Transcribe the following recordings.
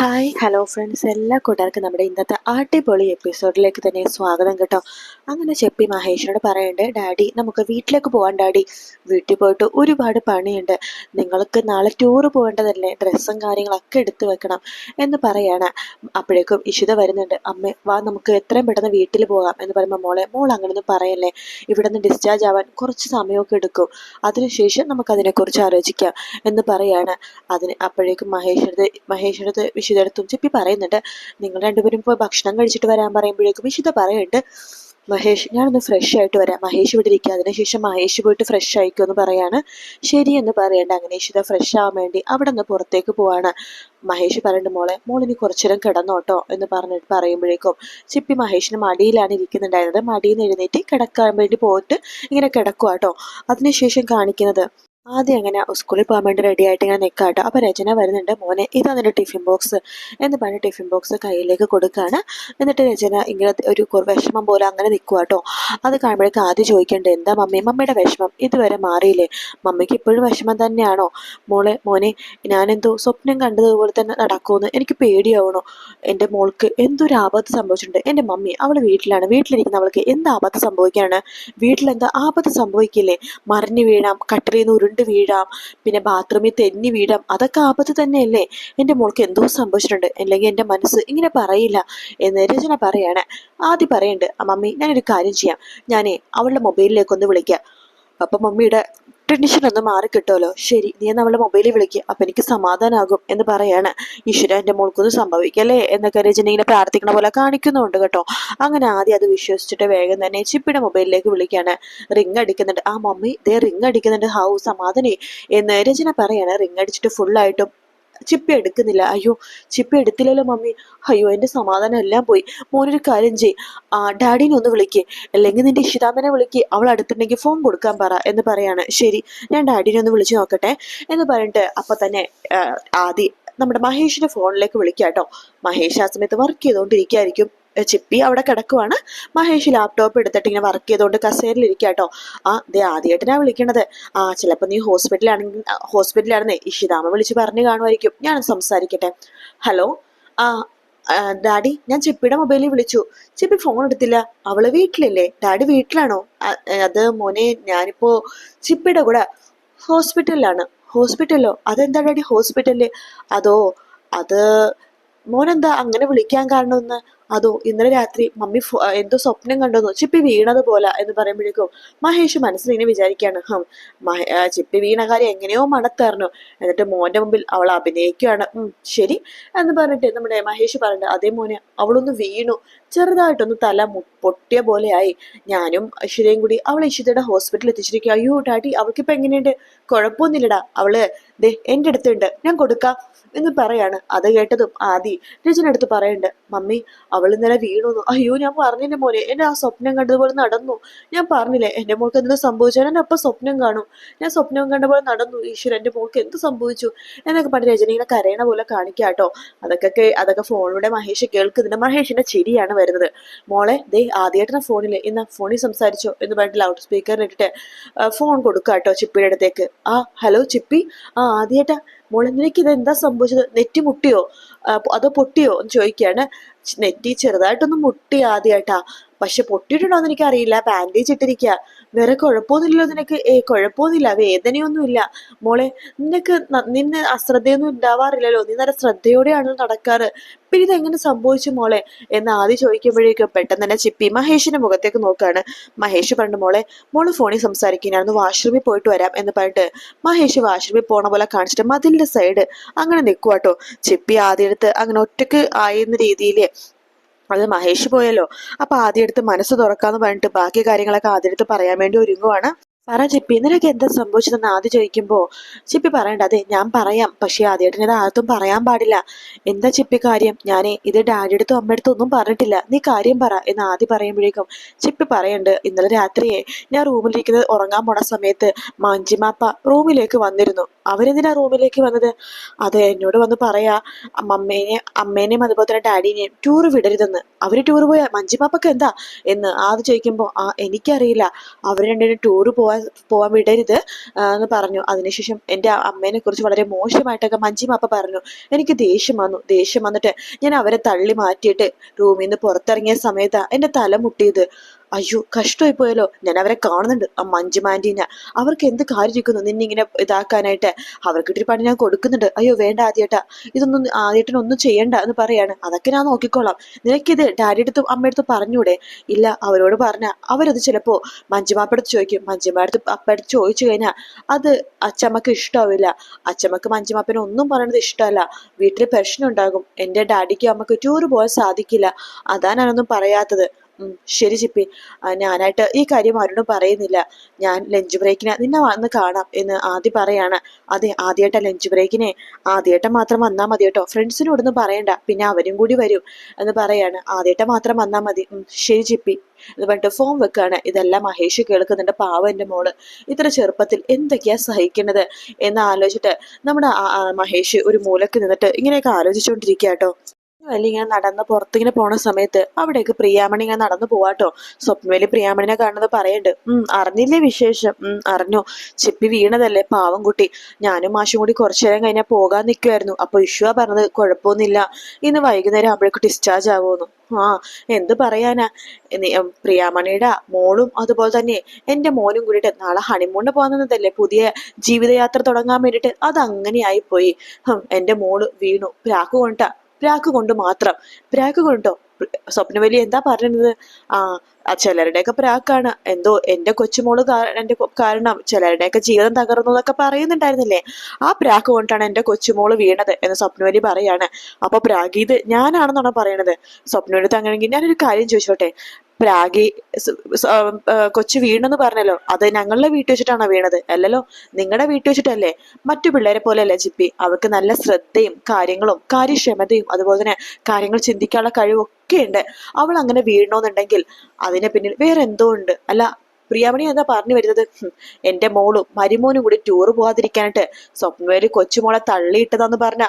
Hi hello friends എല്ലാ കൂട്ടുകാർക്കും നമ്മുടെ ഇന്നത്തെ അടിപൊളി എപ്പിസോഡിലേക്ക് തന്നെ സ്വാഗതം കേട്ടോ. അങ്ങനെ ചെപ്പി മഹേഷിനോട് പറയണ്ടേ ഡാഡി നമുക്ക് വീട്ടിലേക്ക് പോകാൻ ഡാഡി. വീട്ടിൽ പോയിട്ട് ഒരുപാട് പണിയുണ്ട്. നിങ്ങൾക്ക് നാളെ ടൂറ് പോകേണ്ടതല്ലേ? ഡ്രസ്സും കാര്യങ്ങളൊക്കെ എടുത്തു വെക്കണം എന്ന് പറയാണ്. അപ്പോഴേക്കും ഇഷിത വരുന്നുണ്ട്. അമ്മ വാ നമുക്ക് എത്രയും പെട്ടെന്ന് വീട്ടിൽ പോകാം എന്ന് പറയുമ്പോൾ മോളെ മോൾ അങ്ങനെയൊന്നും പറയല്ലേ. ഇവിടെ നിന്ന് ഡിസ്ചാർജ് ആവാൻ കുറച്ച് സമയമൊക്കെ എടുക്കും. അതിനുശേഷം നമുക്ക് അതിനെക്കുറിച്ച് ആലോചിക്കാം എന്ന് പറയാണ്. അതിന് അപ്പോഴേക്കും മഹേഷിനടുത്ത് മഹേഷിനടുത്ത് വിശുദ്ധടുത്തും ചിപ്പി പറയുന്നുണ്ട്. നിങ്ങൾ രണ്ടുപേരും പോയി ഭക്ഷണം കഴിച്ചിട്ട് വരാൻ പറയുമ്പോഴേക്കും ഇഷിത പറയുന്നുണ്ട് മഹേഷ് ഞാനൊന്ന് ഫ്രഷ് ആയിട്ട് വരാം. മഹേഷ് ഇവിടെ ഇരിക്കുക അതിനുശേഷം മഹേഷ് പോയിട്ട് ഫ്രഷ് ആയിക്കോ എന്ന് പറയാണ്. ശരി എന്ന് പറയണ്ട. അങ്ങനെ ഇഷിത ഫ്രഷ് ആവാൻ വേണ്ടി അവിടെ നിന്ന് പുറത്തേക്ക് പോവാണ്. മഹേഷ് പറയുന്നുണ്ട് മോളെ മോളിനി നേരം കിടന്നോട്ടോ എന്ന് പറഞ്ഞിട്ട് പറയുമ്പോഴേക്കും ചിപ്പി മഹേഷിന് മടിയിലാണ് ഇരിക്കുന്നുണ്ടായിരുന്നത്. മടിയിൽ നിന്ന് എഴുന്നേറ്റ് കിടക്കാൻ വേണ്ടി പോയിട്ട് ഇങ്ങനെ കിടക്കുക കേട്ടോ അതിനുശേഷം കാണിക്കുന്നത് ആദ്യം അങ്ങനെ സ്കൂളിൽ പോകാൻ വേണ്ടി റെഡി ആയിട്ട് ഇങ്ങനെ നിൽക്കാട്ടോ അപ്പോൾ രചന വരുന്നുണ്ട്. മോനെ ഇതാ നിന്റെ ടിഫിൻ ബോക്സ് എന്ന് പറഞ്ഞ് ടിഫിൻ ബോക്സ് കയ്യിലേക്ക് കൊടുക്കുകയാണ് എന്നിട്ട് രചന ഇങ്ങനെ ഒരു വിഷമം പോലെ അങ്ങനെ നിൽക്കുക കേട്ടോ അത് കാണുമ്പോഴേക്ക് ആദ്യം ചോദിക്കേണ്ടത് എന്താ മമ്മി? മമ്മിയുടെ വിഷമം ഇതുവരെ മാറിയില്ലേ? മമ്മിക്ക് ഇപ്പോഴും വിഷമം തന്നെയാണോ? മോളെ മോനെ ഞാനെന്തോ സ്വപ്നം കണ്ടതുപോലെ തന്നെ നടക്കുമെന്ന് എനിക്ക് പേടിയാവണോ. എന്റെ മോൾക്ക് എന്തൊരു ആപത്ത് സംഭവിച്ചിട്ടുണ്ട്. എന്റെ മമ്മി അവൾ വീട്ടിലാണ്. വീട്ടിലിരിക്കുന്ന അവൾക്ക് എന്ത് ആപത്ത് സംഭവിക്കാണ് വീട്ടിലെന്താ ആപത്ത് സംഭവിക്കില്ലേ? മറിഞ്ഞു വീഴാം കട്ടിലിൽ നിന്ന് ഉരുണ്ട് വീഴാം പിന്നെ ബാത്റൂമിൽ തെന്നി വീഴാം അതൊക്കെ ആപത്ത് തന്നെയല്ലേ? എന്റെ മോൾക്ക് എന്തോ സംഭവിച്ചിട്ടുണ്ട്. അല്ലെങ്കിൽ എന്റെ മനസ്സ് ഇങ്ങനെ പറയില്ല എന്ന് രചന പറയാണ്. ആദ്യം പറയുന്നുണ്ട് "ആ മമ്മി ഞാനൊരു കാര്യം ചെയ്യാം. ഞാനേ അവളുടെ മൊബൈലിലേക്ക് ഒന്ന് വിളിക്കാം. അപ്പം മമ്മിയുടെ ടെൻഷൻ ഒന്ന് മാറി കിട്ടുമല്ലോ. ശരി നീ അവളുടെ മൊബൈലിൽ വിളിക്കുക അപ്പം എനിക്ക് സമാധാനാകും എന്ന് പറയാണ്. ഈശ്വര എന്റെ മോൾക്കൊന്നും സംഭവിക്കല്ലേ? എന്നൊക്കെ രചന ഇങ്ങനെ പ്രാർത്ഥിക്കണ പോലെ കാണിക്കുന്നുണ്ട് കേട്ടോ. അങ്ങനെ ആദ്യം അത് വിശ്വസിച്ചിട്ട് വേഗം തന്നെ ചിപ്പിയുടെ മൊബൈലിലേക്ക് വിളിക്കുകയാണ് റിങ് അടിക്കുന്നുണ്ട്. ആ മമ്മി ദേ റിങ് അടിക്കുന്നുണ്ട്. ഹൗ സമാധാനേ. എന്ന് രചന പറയാണ്. റിങ് അടിച്ചിട്ട് ഫുള്ളായിട്ടും ചിപ്പി എടുക്കുന്നില്ല. അയ്യോ ചിപ്പ എടുത്തില്ലല്ലോ മമ്മി. അയ്യോ എന്റെ സമാധാനം എല്ലാം പോയി. മോനൊരു കാര്യം ചെയ് ആ ഡാഡിനെ ഒന്ന് വിളിക്കേ. അല്ലെങ്കിൽ നിന്റെ ഇഷിതാമനെ വിളിക്ക്. അവൾ അടുത്തുണ്ടെങ്കിൽ ഫോൺ കൊടുക്കാൻ പറ എന്ന് പറയാണ്. ശരി ഞാൻ ഡാഡിനെ ഒന്ന് വിളിച്ചു നോക്കട്ടെ എന്ന് പറഞ്ഞിട്ട് അപ്പൊ തന്നെ ആദ്യം ആദി നമ്മുടെ മഹേഷിന്റെ ഫോണിലേക്ക് വിളിക്കാം കേട്ടോ മഹേഷ് ആ സമയത്ത് വർക്ക് ചെയ്തുകൊണ്ടിരിക്കുകയായിരിക്കും ചിപ്പി അവിടെ കിടക്കുവാണ്. മഹേഷ് ലാപ്ടോപ്പ് എടുത്തിട്ട് ഇങ്ങനെ വർക്ക് ചെയ്തുകൊണ്ട് കസേരയിൽ ഇരിക്കുക കേട്ടോ ആ ദേ ആദ്യമായിട്ടാണ് വിളിക്കണത്. ആ ചിലപ്പോൾ നീ ഹോസ്പിറ്റലാണെങ്കിൽ ഹോസ്പിറ്റലാണെന്നേ ഇഷിതാമ വിളിച്ച് പറഞ്ഞു കാണുമായിരിക്കും. ഞാൻ സംസാരിക്കട്ടെ. ഹലോ ആ ഡാഡി ഞാൻ ചിപ്പിയുടെ മൊബൈലിൽ വിളിച്ചു. ചിപ്പി ഫോൺ എടുത്തില്ല. അവൾ വീട്ടിലല്ലേ? ഡാഡി വീട്ടിലാണോ? അത് മോനെ ഞാനിപ്പോ ചിപ്പിയുടെ കൂടെ ഹോസ്പിറ്റലിലാണ് ഹോസ്പിറ്റലോ അതെന്താ ഡാഡി ഹോസ്പിറ്റലിൽ അതോ അത് മോനെന്താ അങ്ങനെ വിളിക്കാൻ കാരണമെന്ന് അതോ ഇന്നലെ രാത്രി മമ്മി എന്തോ സ്വപ്നം കണ്ടെന്നോ ചിപ്പി വീണതുപോലെ എന്ന് പറയുമ്പോഴേക്കും മഹേഷ് മനസ്സിൽ ഇങ്ങനെ വിചാരിക്കുകയാണ് ഹം ചിപ്പി വീണ കാര്യം എങ്ങനെയോ മണത്തേർന്നു എന്നിട്ട് മോന്റെ മുമ്പിൽ അവൾ അഭിനയിക്കുകയാണ് ശരി എന്ന് പറഞ്ഞിട്ട് നമ്മുടെ മഹേഷ് പറഞ്ഞിട്ട് അതേ മോനെ അവളൊന്ന് വീണു. ചെറുതായിട്ടൊന്ന് തല പൊട്ടിയ പോലെയായി. ഞാനും ഇഷിതയും കൂടി അവൾ ഇഷിതയുടെ ഹോസ്പിറ്റലിൽ എത്തിച്ചിരിക്കുക അയ്യോ ഡാഡി അവൾക്കിപ്പോ എങ്ങനെയുണ്ട്? കുഴപ്പമൊന്നുമില്ലടാ. അവൾ ദേ എന്റെ അടുത്തുണ്ട്. ഞാൻ കൊടുക്കാം എന്ന് പറയാണ്. അത് കേട്ടതും ആദി രജന അടുത്ത് പറയണ്ട്. മമ്മി അവൾ ഇന്നലെ വീണു അയ്യോ ഞാൻ പറഞ്ഞില്ല മോനെ എന്നെ ആ സ്വപ്നം കണ്ടതുപോലെ നടന്നു. ഞാൻ പറഞ്ഞില്ലേ എന്റെ മോൾക്ക് എന്ത് സംഭവിച്ചാൽ ഞാൻ അപ്പം സ്വപ്നം കാണും. ഞാൻ സ്വപ്നം കണ്ട പോലെ നടന്നു. ഈശ്വരൻ എന്റെ മോൾക്ക് എന്ത് സംഭവിച്ചു? എന്നൊക്കെ പറഞ്ഞ് രജന ഇങ്ങനെ കരയണ പോലെ കാണിക്കുക കേട്ടോ അതൊക്കെ അതൊക്കെ ഫോണിലൂടെ മഹേഷ് കേൾക്കുന്നുണ്ട്. മഹേഷിന്റെ ചിരിയാണ് വരുന്നത്. മോളെ ദേ ആദ്യമായിട്ടാണ് ഫോണിൽ ഇന്ന് ഫോണിൽ സംസാരിച്ചോ എന്ന് പറഞ്ഞിട്ട് ലൗഡ് സ്പീക്കറിൽ ഇട്ടിട്ട് ഫോൺ കൊടുക്കാട്ടോ കേട്ടോ ചിപ്പിയുടെ അടുത്തേക്ക്. ആ ഹലോ ചിപ്പി? ആ ആദ്യമായിട്ടാ മോളെ നിനക്ക് ഇത് എന്താ സംഭവിച്ചത്? നെറ്റി മുട്ടിയോ? അതോ പൊട്ടിയോ? എന്ന് ചോദിക്കുകയാണ്. നെറ്റി ചെറുതായിട്ടൊന്ന് മുട്ടി ആദ്യമായിട്ടാ പക്ഷെ പൊട്ടിയിട്ടുണ്ടോ എന്ന് എനിക്കറിയില്ല. ബാൻഡേജ് ഇട്ടിരിക്കുക വേറെ കുഴപ്പമൊന്നുമില്ലല്ലോ നിനക്ക്. ഏ കുഴപ്പമൊന്നുമില്ല. വേദനയൊന്നുമില്ല. മോളെ നിനക്ക് നിന്ന് അശ്രദ്ധയൊന്നും ഉണ്ടാവാറില്ലല്ലോ. നീ നല്ല ശ്രദ്ധയോടെയാണല്ലോ നടക്കാറ്. പിന്നെ ഇതെങ്ങനെ സംഭവിച്ചു മോളെ? എന്ന് ആദ്യം ചോദിക്കുമ്പോഴേക്കും പെട്ടെന്ന് തന്നെ ചിപ്പി മഹേഷിന്റെ മുഖത്തേക്ക് നോക്കുകയാണ് മഹേഷ് പറഞ്ഞു മോളെ മോൾ ഫോണിൽ സംസാരിക്കും വാഷ്റൂമിൽ പോയിട്ട് വരാം എന്ന് പറഞ്ഞിട്ട് മഹേഷ് വാഷ്റൂമിൽ പോണ പോലെ കാണിച്ചിട്ട് മതിലിന്റെ സൈഡ് അങ്ങനെ നിൽക്കുവാട്ടോ ചിപ്പി ആദ്യം എടുത്ത് അങ്ങനെ ഒറ്റയ്ക്ക് ആയിരുന്ന രീതിയിൽ അത് മഹേഷ് പോയല്ലോ. അപ്പൊ ആദ്യം എടുത്ത് മനസ്സ് തുറക്കാന്ന് പറഞ്ഞിട്ട് ബാക്കി കാര്യങ്ങളൊക്കെ ആദ്യം എടുത്ത് പറയാൻ വേണ്ടി ഒരുങ്ങുവാണ്. പറ ചിപ്പി നിനക്ക് എന്താ സംഭവിച്ചതെന്ന് ആദ്യം ചോദിക്കുമ്പോ ചിപ്പി പറയണ്ട അതെ ഞാൻ പറയാം. പക്ഷെ ആദ്യമായിട്ട് ഇത് ആർക്കും പറയാൻ പാടില്ല. എന്താ ചിപ്പി കാര്യം? ഞാൻ ഇത് ഡാഡി അടുത്തും അമ്മയടുത്തും ഒന്നും പറഞ്ഞിട്ടില്ല. നീ കാര്യം പറ എന്ന് ആദ്യം പറയുമ്പോഴേക്കും ചിപ്പി പറയണ്ട് ഇന്നലെ രാത്രിയെ ഞാൻ റൂമിലിരിക്കുന്നത് ഉറങ്ങാൻ പോണ സമയത്ത് മാഞ്ചിമാപ്പ റൂമിലേക്ക് വന്നിരുന്നു. അവരെന്തിനാ റൂമിലേക്ക് വന്നത്? അത് എന്നോട് വന്ന് പറയാ അമ്മേനെ അമ്മേനെയും അതുപോലെ തന്നെ ഡാഡിനെയും ടൂർ വിടരുതെന്ന്. അവർ ടൂർ പോയാ മഞ്ജിമാപ്പക്ക് എന്താ? എന്ന് ആദ്യം ചോദിക്കുമ്പോൾ ആ എനിക്കറിയില്ല. അവർ രണ്ടുപേരും ടൂർ പോവാൻ പോവാൻ വിടരുത്. എന്ന് പറഞ്ഞു. അതിനുശേഷം എന്റെ അമ്മേനെ കുറിച്ച് വളരെ മോശമായിട്ടൊക്കെ മഞ്ജിമാപ്പ പറഞ്ഞു. എനിക്ക് ദേഷ്യം വന്നു. ദേഷ്യം വന്നിട്ട് ഞാൻ അവരെ തള്ളി മാറ്റിയിട്ട് റൂമിൽ നിന്ന് പുറത്തിറങ്ങിയ സമയത്താണ് എന്റെ തല മുട്ടിയത്. അയ്യോ കഷ്ടമായി പോയല്ലോ ഞാൻ അവരെ കാണുന്നുണ്ട്. ആ മഞ്ജുമാന്റീനെ അവർക്ക് എന്ത് കാര്യം ഇരിക്കുന്നു? നിന്നിങ്ങനെ ഇതാക്കാനായിട്ട്. അവർക്കിട്ടൊരു പണി ഞാൻ കൊടുക്കുന്നുണ്ട്. അയ്യോ വേണ്ട ആദ്യേട്ടാ. ഇതൊന്നും ആദ്യേട്ടനൊന്നും ചെയ്യണ്ട എന്ന് പറയാണ്. അതൊക്കെ ഞാൻ നോക്കിക്കോളാം. നിനക്കിത് ഡാഡി അമ്മയെടുത്തും പറഞ്ഞൂടെ? ഇല്ല അവരോട് പറഞ്ഞ. അവരത് ചിലപ്പോൾ മഞ്ജുമാപ്പടുത്ത് ചോദിക്കും. മഞ്ജുമാടുത്ത് അപ്പടുത്ത് ചോദിച്ചു കഴിഞ്ഞാൽ അത് അച്ചമ്മക്ക് ഇഷ്ടാവില്ല. അച്ചമ്മക്ക് മഞ്ജുമാപ്പനെ ഒന്നും പറയണത് ഇഷ്ടമല്ല. വീട്ടിൽ പ്രശ്നം ഉണ്ടാകും. എന്റെ ഡാഡിക്കും അമ്മയ്ക്ക് ടൂർ പോകാൻ സാധിക്കില്ല. അതാണ് ഞാനൊന്നും പറയാത്തത്. ശരി ചിപ്പി ഞാനായിട്ട് ഈ കാര്യം ആരോടും പറയുന്നില്ല. ഞാൻ ലഞ്ച് ബ്രേക്കിന് നിന്നെ വന്ന് കാണാം എന്ന് ആദ്യം പറയാണ്. അതെ ആദ്യമായിട്ട ലഞ്ച് ബ്രേക്കിനെ ആദ്യമായിട്ട് മാത്രം വന്നാൽ മതി കേട്ടോ. ഫ്രണ്ട്സിനോടൊന്നും പറയണ്ട. പിന്നെ അവരും കൂടി വരും എന്ന് പറയാണ്. ആദ്യമായിട്ട് മാത്രം വന്നാൽ മതി. ശരി ചിപ്പി എന്ന് പറഞ്ഞിട്ട് ഫോം വെക്കുകയാണ് ഇതെല്ലാം മഹേഷ് കേൾക്കുന്നുണ്ട്. പാവ എന്റെ മോൾ. ഇത്ര ചെറുപ്പത്തിൽ എന്തൊക്കെയാ സഹിക്കുന്നത് എന്ന് ആലോചിച്ചിട്ട് നമ്മുടെ മഹേഷ് ഒരു മൂലക്ക് നിന്നിട്ട് ഇങ്ങനെയൊക്കെ ആലോചിച്ചുകൊണ്ടിരിക്കുക കേട്ടോ. വലിയ ഇങ്ങനെ നടന്ന് പുറത്തിങ്ങനെ പോണ സമയത്ത് അവിടേക്ക് പ്രിയാമണി ഇങ്ങനെ നടന്നു പോവാട്ടോ. സ്വപ്നവേലി പ്രിയാമണിനെ കാണുന്നത് പറയണ്ട് ഉം അറിഞ്ഞില്ലേ വിശേഷം? ഉം അറിഞ്ഞു? ചിപ്പി വീണതല്ലേ പാവം കുട്ടി. ഞാനും മാഷും കൂടി കുറച്ചു നേരം കഴിഞ്ഞാൽ പോകാൻ നിൽക്കുമായിരുന്നു അപ്പൊ ഇഷ്യുവാ പറഞ്ഞത് കുഴപ്പമൊന്നുമില്ല. ഇന്ന് വൈകുന്നേരം ആവുമ്പോഴേക്ക് ഡിസ്ചാർജ് ആവുമെന്നു. ആ എന്ത് പറയാനാ? പ്രിയാമണിയുടെ മോളും അതുപോലെ തന്നെ എന്റെ മോനും കൂടിയിട്ട് നാളെ ഹണിമൂണിന് പോകുന്നതല്ലേ പുതിയ ജീവിതയാത്ര തുടങ്ങാൻ വേണ്ടിയിട്ട്. അത് അങ്ങനെയായി പോയി എന്റെ മോൾ വീണു. പ്രാക്ക് കൊണ്ടാ പ്രാക്ക് കൊണ്ട് മാത്രം. പ്രാക്ക് കൊണ്ടോ? സ്വപ്നവലി എന്താ പറയുന്നത്? ആ ചിലരുടെയൊക്കെ പ്രാക്കാണ് എന്തോ എന്റെ കൊച്ചുമോൾ എന്റെ കാരണം ചിലരുടെയൊക്കെ ജീവിതം തകർന്നു എന്നൊക്കെ പറയുന്നുണ്ടായിരുന്നില്ലേ? ആ പ്രാക്ക് കൊണ്ടാണ് എന്റെ കൊച്ചുമോൾ വീണത് എന്ന് സ്വപ്നവലി പറയാണ്. അപ്പൊ പ്രാഗീത് ഞാനാണെന്നാണോ പറയണത്? സ്വപ്നവലി തങ്ങണെങ്കിൽ ഞാനൊരു കാര്യം ചോദിച്ചോട്ടെ? ആ, കൊച്ചു വീണെന്ന് പറഞ്ഞല്ലോ. അത് ഞങ്ങളുടെ വീട്ടിൽ വെച്ചിട്ടാണോ വീണത്? അല്ലല്ലോ നിങ്ങളുടെ വീട്ടിൽ വെച്ചിട്ടല്ലേ? മറ്റു പിള്ളേരെ പോലെയല്ല ജിപ്പി അവർക്ക് നല്ല ശ്രദ്ധയും കാര്യങ്ങളും കാര്യക്ഷമതയും അതുപോലെ തന്നെ കാര്യങ്ങൾ ചിന്തിക്കാനുള്ള കഴിവും ഒക്കെ ഉണ്ട്. അവൾ അങ്ങനെ വീഴണമെന്നുണ്ടെങ്കിൽ അതിനെ പിന്നിൽ വേറെ എന്തോ ഉണ്ട്. അല്ല പ്രിയാമണി എന്താ പറഞ്ഞു വരുന്നത്? ഹും, എന്റെ മോളും മരുമോനും കൂടി ടൂർ പോകാതിരിക്കാനായിട്ട് സ്വപ്നവേലി കൊച്ചുമോളെ തള്ളിയിട്ടതാന്ന് പറഞ്ഞ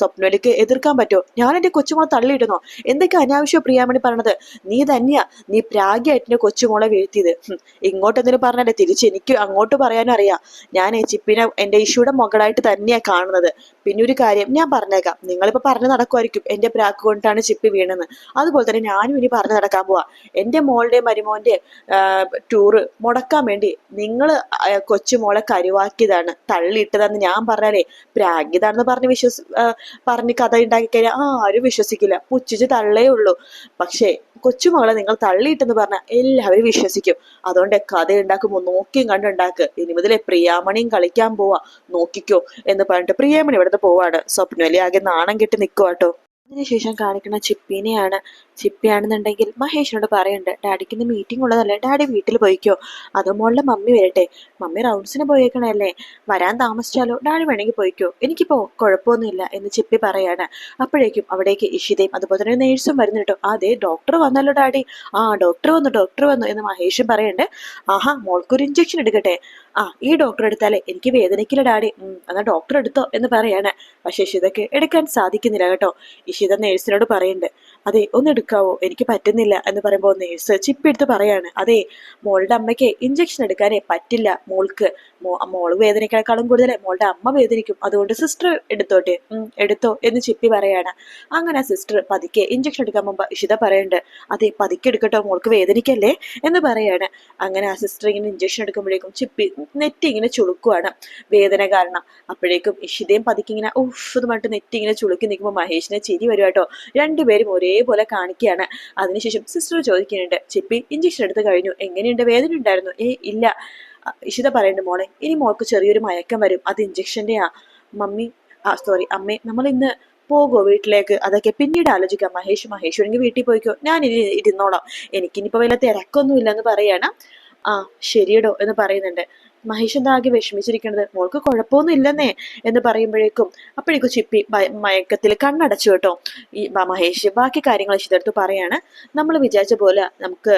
സ്വപ്നവേലിക്ക് എതിർക്കാൻ പറ്റുമോ? ഞാൻ എന്റെ കൊച്ചുമോളെ തള്ളിയിടുന്നോ? എന്തൊക്കെ അനാവശ്യം പ്രിയാമണി പറഞ്ഞത് നീ തന്നെയാ നീ പ്രാഗ്യായിട്ട് എന്റെ കൊച്ചുമോളെ വീഴ്ത്തിയത്. ഇങ്ങോട്ട് എന്തിനു പറഞ്ഞല്ലേ തിരിച്ച് എനിക്ക് അങ്ങോട്ട് പറയാനും അറിയാം. ഞാൻ ചിപ്പിനെ എന്റെ ഇഷ്യൂടെ മകളായിട്ട് തന്നെയാ കാണുന്നത്. പിന്നെ ഒരു കാര്യം ഞാൻ പറഞ്ഞേക്കാം. നിങ്ങളിപ്പോ പറഞ്ഞു നടക്കുമായിരിക്കും എന്റെ പ്രാക്ക് കൊണ്ടാണ് ചിപ്പി വീണെന്ന്. അതുപോലെ തന്നെ ഞാനും ഇനി പറഞ്ഞു നടക്കാൻ പോവാ. എന്റെ മോളുടെ മരുമോന്റെ ടൂറ് മുടക്കാൻ വേണ്ടി നിങ്ങൾ കൊച്ചുമോളെ കരുവാക്കിയതാണ് തള്ളിയിട്ടതാന്ന് ഞാൻ പറഞ്ഞാലേ പ്രാഗ്യതാണെന്ന് പറഞ്ഞ് വിശ്വസി പറഞ്ഞ് കഥ ഉണ്ടാക്കി കഴിഞ്ഞാൽ ആരും വിശ്വസിക്കില്ല പുച്ഛിച്ച് തള്ളേ ഉള്ളൂ. പക്ഷേ കൊച്ചുമകളെ നിങ്ങൾ തള്ളിയിട്ടെന്ന് പറഞ്ഞാൽ എല്ലാവരും വിശ്വസിക്കും. അതുകൊണ്ട് കഥ ഉണ്ടാക്കുമ്പോൾ നോക്കിയും കണ്ടുണ്ടാക്ക് ഇനി മുതലേ പ്രിയാമണിയും കളിക്കാൻ പോവാ. നോക്കിക്കോ എന്ന് പറഞ്ഞിട്ട് പ്രിയാമണി ഇവിടുന്ന് പോവാണ്. സ്വപ്നവലി ആകെ നാണം കെട്ടി നിൽക്കുവാട്ടോ അതിനുശേഷം കാണിക്കുന്ന ചിപ്പിനെയാണ്. ചിപ്പിയാണെന്നുണ്ടെങ്കിൽ മഹേഷിനോട് പറയുന്നുണ്ട് ഡാഡിക്ക് ഇന്ന് മീറ്റിംഗ് ഉള്ളതല്ലേ? ഡാഡി വീട്ടിൽ പോയിക്കോ. അതോ മോളുടെ മമ്മി വരട്ടെ. മമ്മി റൗണ്ട്സിന് പോയേക്കണല്ലേ? വരാൻ താമസിച്ചാലോ? ഡാഡി വേണമെങ്കിൽ പോയിക്കോ. എനിക്കിപ്പോ കുഴപ്പമൊന്നുമില്ല എന്ന് ചിപ്പി പറയാണ്. അപ്പോഴേക്കും അവിടേക്ക് ഇഷിതയും അതുപോലെ തന്നെ നേഴ്സും വരുന്നു കേട്ടോ. അതെ ഡോക്ടർ വന്നല്ലോ ഡാഡി. ആ ഡോക്ടർ വന്നു ഡോക്ടർ വന്നു എന്ന് മഹേഷും പറയുന്നുണ്ട് ആഹാ മോൾക്കൊരു ഇഞ്ചക്ഷൻ എടുക്കട്ടെ. ആ ഈ ഡോക്ടർ എടുത്താലേ എനിക്ക് വേദനയ്ക്കില്ല ഡാഡി. എന്നാ ഡോക്ടർ എടുത്തോ എന്ന് പറയാണ്. പക്ഷെ ഇഷിതയ്ക്ക് എടുക്കാൻ സാധിക്കുന്നില്ല കേട്ടോ. ഇഷിത നേഴ്സിനോട് പറയുന്നുണ്ട് അതെ ഒന്ന് എടുക്കാവോ എനിക്ക് പറ്റുന്നില്ല എന്ന് പറയുമ്പോൾ നേഴ്സ് ചിപ്പ് എടുത്ത് പറയാണ്. അതെ മോളുടെ അമ്മയ്ക്ക് ഇഞ്ചക്ഷൻ എടുക്കാനേ പറ്റില്ല മോൾക്ക്. മോ- മോൾ വേദനയ്ക്കാളും കൂടുതൽ മോളുടെ അമ്മ വേദനിക്കും. അതുകൊണ്ട് സിസ്റ്റർ എടുത്തോട്ടെ. എടുത്തോ എന്ന് ചിപ്പി പറയാണ്. അങ്ങനെ സിസ്റ്റർ പതുക്കെ ഇഞ്ചക്ഷൻ എടുക്കാൻ മുമ്പ് ഇഷിത പറയുന്നുണ്ട് അതെ പതുക്കെ എടുക്കട്ടോ മോൾക്ക് വേദനിക്കല്ലേ എന്ന് പറയാണ്. അങ്ങനെ ആ സിസ്റ്റർ ഇങ്ങനെ ഇഞ്ചക്ഷൻ എടുക്കുമ്പോഴേക്കും ചിപ്പി നെറ്റി ഇങ്ങനെ ചുളുക്കുവാണ്. വേദന കാരണം. അപ്പോഴേക്കും ഇഷിതയും പതുക്കെ ഇങ്ങനെ പറഞ്ഞിട്ട് നെറ്റ് ഇങ്ങനെ ചുളുക്കി നിൽക്കുമ്പോൾ മഹേഷിനെ ചിരി വരുവാട്ടോ രണ്ടുപേരും രണ്ടുപേരും ഒരേപോലെ കാണിക്കുകയാണ് അതിനുശേഷം സിസ്റ്റർ ചോദിക്കുന്നുണ്ട് ചിപ്പി ഇഞ്ചക്ഷൻ എടുത്ത് കഴിഞ്ഞു. എങ്ങനെയുണ്ട്? വേദന ഉണ്ടായിരുന്നു? ഏ ഇല്ല. ഇഷിത പറയുന്നുണ്ട് മോളെ ഇനി മോൾക്ക് ചെറിയൊരു മയക്കം വരും. അത് ഇഞ്ചക്ഷന്റെയാ മമ്മി ആ സോറി അമ്മേ നമ്മൾ ഇന്ന് പോകോ വീട്ടിലേക്ക്. അതൊക്കെ പിന്നീട് ആലോചിക്കാം. മഹേഷ് മഹേഷ് വേണമെങ്കിൽ വീട്ടിൽ പോയിക്കോ. ഞാൻ ഇനി ഇരുന്നോളാം. എനിക്കിനിപ്പോൾ വല്ല തിരക്കൊന്നും ഇല്ലെന്ന് പറയാണ്. ആ ശരിയടോ എന്ന് പറയുന്നുണ്ട്. മഹേഷ് എന്താ ആകെ വിഷമിച്ചിരിക്കണത് മോൾക്ക് കുഴപ്പമൊന്നും ഇല്ലെന്നേ എന്ന് പറയുമ്പോഴേക്കും അപ്പോഴേക്കും ചിപ്പി മയക്കത്തിൽ കണ്ണടച്ചു കേട്ടോ. ഈ മഹേഷ് ബാക്കി കാര്യങ്ങൾ ഇഷ്ടടുത്ത് പറയാണ്. നമ്മൾ വിചാരിച്ച പോലെ നമുക്ക്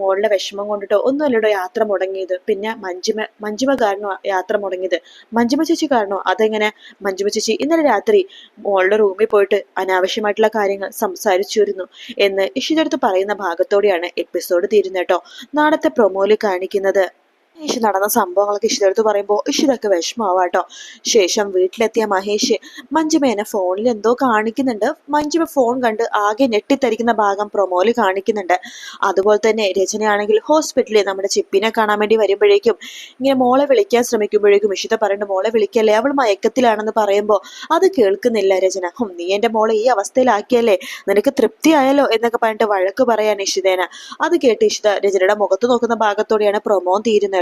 മോളുടെ വിഷമം കൊണ്ടിട്ടോ ഒന്നുമല്ലടോ യാത്ര മുടങ്ങിയത്. പിന്നെ മഞ്ജുമ മഞ്ജുമ കാരണോ യാത്ര മുടങ്ങിയത്? മഞ്ജുമ ചേച്ചി കാരണോ? അതെങ്ങനെ? മഞ്ജുമ ചേച്ചി ഇന്നലെ രാത്രി മോളുടെ റൂമിൽ പോയിട്ട് അനാവശ്യമായിട്ടുള്ള കാര്യങ്ങൾ സംസാരിച്ചിരുന്നു എന്ന് ഇഷിതടുത്ത് പറയുന്ന ഭാഗത്തോടെയാണ് എപ്പിസോഡ് തീരുന്നേട്ടോ നാളത്തെ പ്രൊമോയിൽ കാണിക്കുന്നത് മഹേഷ് നടന്ന സംഭവങ്ങളൊക്കെ ഇഷിതടുത്ത് പറയുമ്പോൾ ഇഷിതൊക്കെ വിഷമാവാട്ടോ. ശേഷം വീട്ടിലെത്തിയ മഹേഷ് മഞ്ജുമേനെ ഫോണിൽ എന്തോ കാണിക്കുന്നുണ്ട്. മഞ്ജുമ ഫോൺ കണ്ട് ആകെ ഞെട്ടിത്തരിക്കുന്ന ഭാഗം പ്രൊമോയിൽ കാണിക്കുന്നുണ്ട്. അതുപോലെ തന്നെ രചനയാണെങ്കിൽ ഹോസ്പിറ്റലിൽ നമ്മുടെ ചിപ്പിനെ കാണാൻ വേണ്ടി വരുമ്പോഴേക്കും ഇങ്ങനെ മോളെ വിളിക്കാൻ ശ്രമിക്കുമ്പോഴേക്കും ഇഷിത പറയുന്നുണ്ട് മോളെ വിളിക്കല്ലേ? അവൾ മയക്കത്തിലാണെന്ന് പറയുമ്പോൾ അത് കേൾക്കുന്നില്ല രചന. നീ എന്റെ മോളെ ഈ അവസ്ഥയിലാക്കിയല്ലേ? നിനക്ക് തൃപ്തിയായല്ലോ? എന്നൊക്കെ പറഞ്ഞിട്ട് വഴക്ക് പറയാൻ ഇഷിതേന. അത് കേട്ട് ഇഷിത രചനയുടെ മുഖത്ത് നോക്കുന്ന ഭാഗത്തോടെയാണ് പ്രൊമോ തീരുന്നത്.